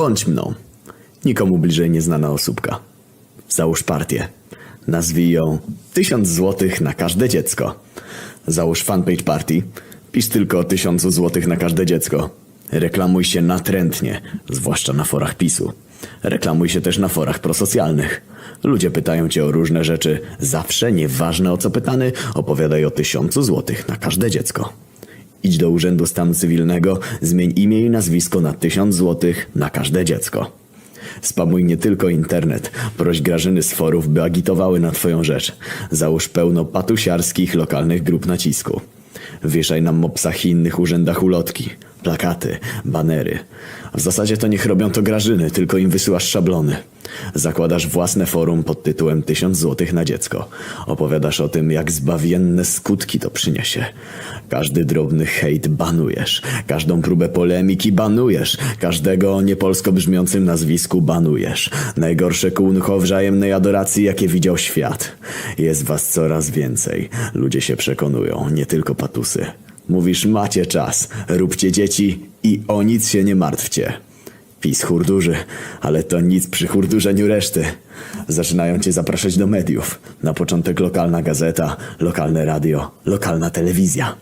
Bądź mną. Nikomu bliżej nieznana osóbka. Załóż partię. Nazwij ją tysiąc złotych na każde dziecko. Załóż fanpage party. Pisz tylko o tysiącu złotych na każde dziecko. Reklamuj się natrętnie, zwłaszcza na forach PiSu. Reklamuj się też na forach prosocjalnych. Ludzie pytają cię o różne rzeczy. Zawsze, nieważne o co pytany, opowiadaj o tysiącu złotych na każde dziecko. Idź do Urzędu Stanu Cywilnego, zmień imię i nazwisko na tysiąc złotych na każde dziecko. Spamuj nie tylko internet, proś Grażyny z forów, by agitowały na twoją rzecz. Załóż pełno patusiarskich lokalnych grup nacisku. Wieszaj na mopsach i innych urzędach ulotki, plakaty, banery. W zasadzie to niech robią to Grażyny, tylko im wysyłasz szablony. Zakładasz własne forum pod tytułem 1000 złotych na dziecko. Opowiadasz o tym, jak zbawienne skutki to przyniesie. Każdy drobny hejt banujesz. Każdą próbę polemiki banujesz. Każdego o niepolsko brzmiącym nazwisku banujesz. Najgorsze kółnko wzajemnej adoracji, jakie widział świat. Jest was coraz więcej. Ludzie się przekonują, nie tylko patusy. Mówisz, macie czas, róbcie dzieci i o nic się nie martwcie. PiS hurdurzy, ale to nic przy hurdurzeniu reszty. Zaczynają cię zapraszać do mediów. Na początek lokalna gazeta, lokalne radio, lokalna telewizja.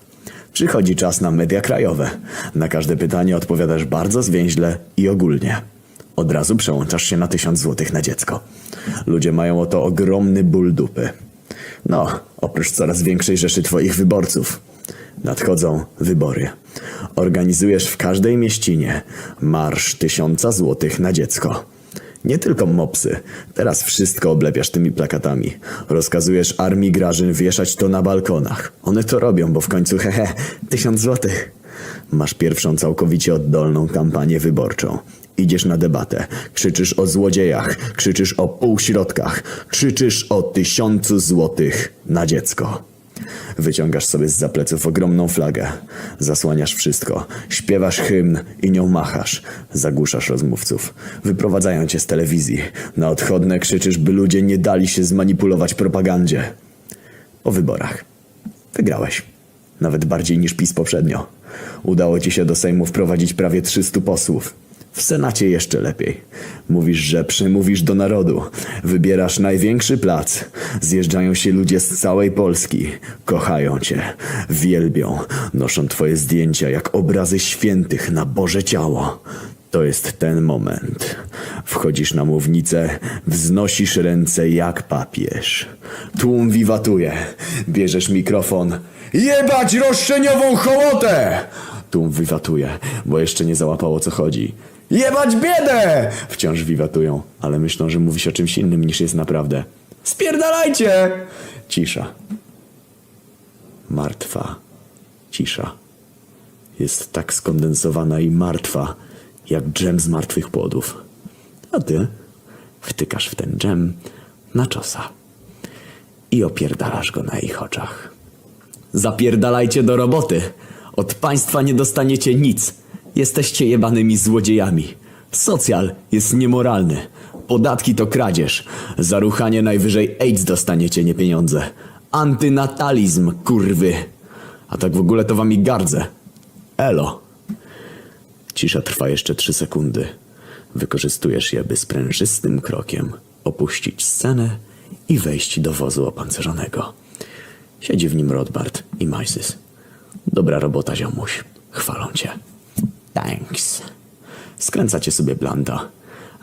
Przychodzi czas na media krajowe. Na każde pytanie odpowiadasz bardzo zwięźle i ogólnie. Od razu przełączasz się na tysiąc złotych na dziecko. Ludzie mają o to ogromny ból dupy. No, oprócz coraz większej rzeszy twoich wyborców. Nadchodzą wybory. Organizujesz w każdej mieścinie marsz tysiąca złotych na dziecko. Nie tylko mopsy. Teraz wszystko oblepiasz tymi plakatami. Rozkazujesz armii grażyn wieszać to na balkonach. One to robią, bo w końcu hehe, tysiąc złotych. Masz pierwszą całkowicie oddolną kampanię wyborczą. Idziesz na debatę, krzyczysz o złodziejach, krzyczysz o półśrodkach, krzyczysz o tysiącu złotych na dziecko. Wyciągasz sobie z zapleców ogromną flagę. Zasłaniasz wszystko. Śpiewasz hymn i nią machasz. Zagłuszasz rozmówców. Wyprowadzają cię z telewizji. Na odchodne krzyczysz, by ludzie nie dali się zmanipulować propagandzie. Po wyborach. Wygrałeś. Nawet bardziej niż PiS poprzednio. Udało ci się do Sejmu wprowadzić prawie 300 posłów. W Senacie jeszcze lepiej. Mówisz, że przemówisz do narodu. Wybierasz największy plac. Zjeżdżają się ludzie z całej Polski. Kochają cię. Wielbią. Noszą twoje zdjęcia jak obrazy świętych na Boże ciało. To jest ten moment. Wchodzisz na mównicę, wznosisz ręce jak papież. Tłum wiwatuje. Bierzesz mikrofon. Jebać roszczeniową hołotę! Tłum wiwatuje, bo jeszcze nie załapało co chodzi. Jebać biedę! Wciąż wiwatują, ale myślą, że mówisz o czymś innym niż jest naprawdę. Spierdalajcie! Cisza. Martwa. Cisza. Jest tak skondensowana i martwa, jak dżem z martwych płodów. A ty wtykasz w ten dżem na czosa i opierdalasz go na ich oczach. Zapierdalajcie do roboty. Od państwa nie dostaniecie nic. Jesteście jebanymi złodziejami. Socjal jest niemoralny. Podatki to kradzież. Za ruchanie najwyżej AIDS dostaniecie, nie pieniądze. Antynatalizm, kurwy. A tak w ogóle to wami gardzę. Elo. Cisza trwa jeszcze trzy sekundy. Wykorzystujesz je, by sprężystym krokiem opuścić scenę i wejść do wozu opancerzonego. Siedzi w nim Rodbart i Majsys. Dobra robota, ziomuś. Chwalą cię. Thanks. Skręcacie sobie blanda.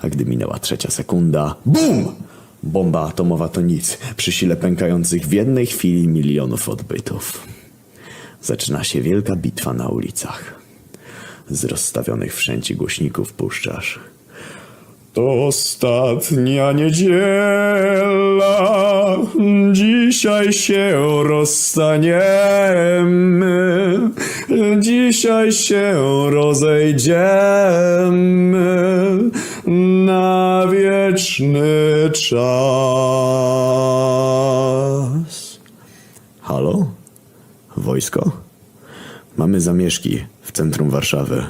A gdy minęła trzecia sekunda... BUM! Bomba atomowa to nic. Przy sile pękających w jednej chwili milionów odbytów. Zaczyna się wielka bitwa na ulicach. Z rozstawionych wszędzie głośników puszczasz. To ostatnia niedziela, dzisiaj się rozstaniemy, dzisiaj się rozejdziemy na wieczny czas. Halo? Wojsko? Mamy zamieszki w centrum Warszawy.